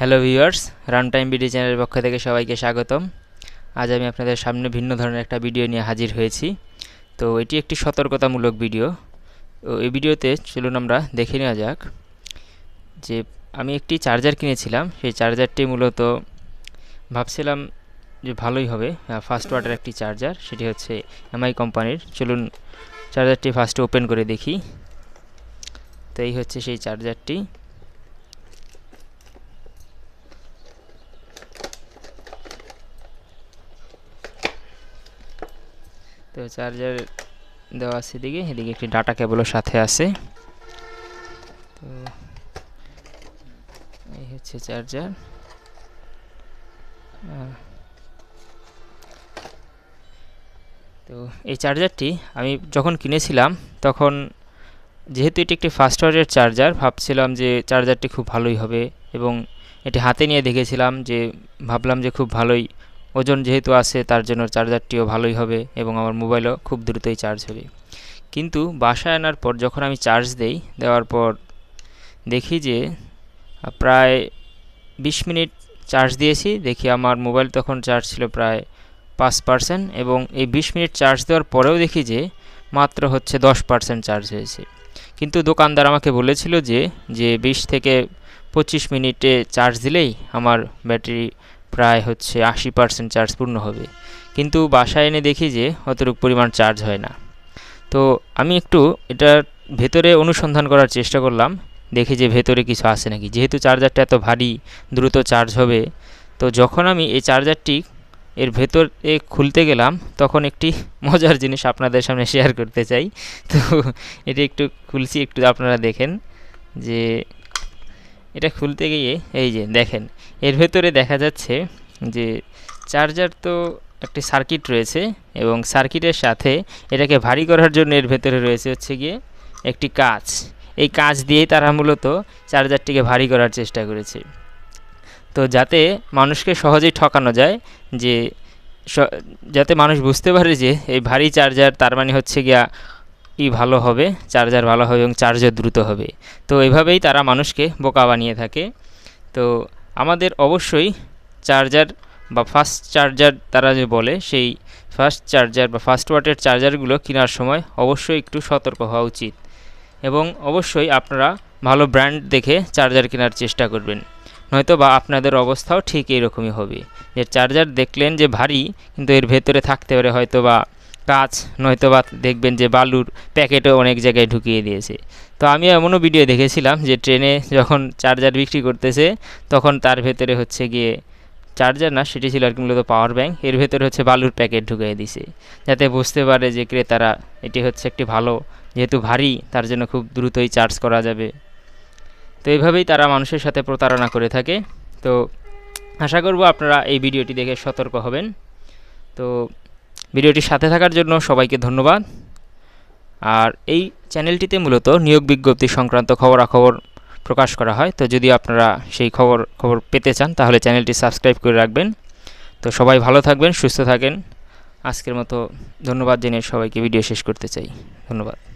Hello viewers run time BD চ্যানেলের পক্ষ থেকে সবাইকে স্বাগতম। আজ আমি আপনাদের সামনে ভিন্ন ধরনের একটা ভিডিও নিয়ে হাজির হয়েছি। তো এটি একটি সতর্কতামূলক ভিডিও। তো এই ভিডিওতে চলুন আমরা দেখে নেওয়া যাক যে আমি একটি চার্জার কিনেছিলাম। সেই চার্জারটি মূলত ভাবছিলাম যে ভালোই হবে ফাস্ট ওয়াটার একটি চার্জার, সেটি হচ্ছে এমআই কোম্পানির। চলুন চার্জারটি ফার্স্টে ওপেন করে দেখি। তো এই হচ্ছে সেই চার্জারটি। তো চার্জার দেওয়া আছে এদিকে এদিকে একটি ডাটা কেবলও সাথে আছে। তো এই হচ্ছে চার্জার। তো এই চার্জারটি আমি যখন কিনেছিলাম, তখন যেহেতু এটি একটি ফাস্ট ওয়ার্ডের চার্জার, ভাবছিলাম যে চার্জারটি খুব ভালোই হবে এবং এটি হাতে নিয়ে দেখেছিলাম যে, ভাবলাম যে খুব ভালোই ওজন যেহেতু আছে, তার জন্য চার্জারটিও ভালোই হবে এবং আমার মোবাইলও খুব দ্রুতই চার্জ হবে। কিন্তু বাসায় আনার পর যখন আমি চার্জ দেই, দেওয়ার পর দেখি যে প্রায় বিশ মিনিট চার্জ দিয়েছি, দেখি আমার মোবাইল তখন চার্জ ছিল প্রায় পাঁচ পার্সেন্ট এবং এই বিশ মিনিট চার্জ দেওয়ার পরেও দেখি যে, মাত্র হচ্ছে দশ পার্সেন্ট চার্জ হয়েছে। কিন্তু দোকানদার আমাকে বলেছিল যে যে বিশ থেকে পঁচিশ মিনিটে চার্জ দিলেই আমার ব্যাটারি প্রায় হচ্ছে আশি পার্সেন্ট চার্জ পূর্ণ হবে। কিন্তু বাসায় এনে দেখি যে অতটুকু পরিমাণ চার্জ হয় না। তো আমি একটু এটার ভেতরে অনুসন্ধান করার চেষ্টা করলাম। দেখি যে ভেতরে কিছু আছে নাকি। যেহেতু চার্জারটা এত ভারী, দ্রুত চার্জ হবে, তো যখন আমি এই চার্জারটি এর ভেতরে খুলতে গেলাম, তখন একটি মজার জিনিস আপনাদের সামনে শেয়ার করতে চাই। তো এটি একটু খুলছি, একটু আপনারা দেখেন যে এটা খুলতে গিয়ে, এই যে দেখেন, এর ভেতরে দেখা যাচ্ছে যে চার্জার তো একটি সার্কিট রয়েছে এবং সার্কিটের সাথে এটাকে ভারী করার জন্য এর ভেতরে রয়েছে হচ্ছে গিয়ে একটি কাজ। এই কাজ দিয়েই তারা মূলত চার্জারটিকে ভারী করার চেষ্টা করেছে। তো যাতে মানুষকে সহজেই ঠকানো যায় যে যাতে মানুষ বুঝতে পারে যে এই ভারী চার্জার তার মানে হচ্ছে গিয়া ই ভালো হবে, চার্জার ভালো হবে এবং চার্জার দ্রুত হবে। তো এভাবেই তারা মানুষকে বোকা বানিয়ে থাকে। তো আমাদের অবশ্যই চার্জার বা ফাস্ট চার্জার তারা যে বলে, সেই ফাস্ট চার্জার বা ফাস্ট ওয়াটের চার্জারগুলো কেনার সময় অবশ্যই একটু সতর্ক হওয়া উচিত। এবং অবশ্যই আপনারা ভালো ব্র্যান্ড দেখে চার্জার কেনার চেষ্টা করবেন। নয়তো বা আপনাদের অবস্থাও ঠিক এরকমই হবে। যে চার্জার দেখলেন যে ভারী, কিন্তু এর ভেতরে থাকতে পারে হয়তো বা কাজ নয়তো বা দেখবেন যে বালুর প্যাকেটও অনেক জায়গায় ঢুকিয়ে দিয়েছে। তো আমি এমনও ভিডিও দেখেছিলাম যে ট্রেনে যখন চার্জার বিক্রি করতেছে, তখন তার ভেতরে হচ্ছে গিয়ে চার্জার না, সেটি ছিল আর কি মূলত পাওয়ার ব্যাঙ্ক এর ভেতরে হচ্ছে বালুর প্যাকেট ঢুকিয়ে দিছে। যাতে বুঝতে পারে যে ক্রেতারা এটি হচ্ছে একটি ভালো, যেহেতু ভারী, তার জন্য খুব দ্রুতই চার্জ করা যাবে। তো এইভাবেই তারা মানুষের সাথে প্রতারণা করে থাকে। তো আশা করব আপনারা এই ভিডিওটি দেখে সতর্ক হবেন। তো ভিডিওটির সাথে থাকার জন্য সবাইকে ধন্যবাদ। আর এই চ্যানেলটিতে মূলত নিয়োগ বিজ্ঞপ্তি সংক্রান্ত খবরাখবর প্রকাশ করা হয়। তো যদি আপনারা সেই খবর খবর পেতে চান, তাহলে চ্যানেলটি সাবস্ক্রাইব করে রাখবেন। তো সবাই ভালো থাকবেন, সুস্থ থাকেন। আজকের মতো ধন্যবাদ জেনে সবাইকে ভিডিও শেষ করতে চাই। ধন্যবাদ।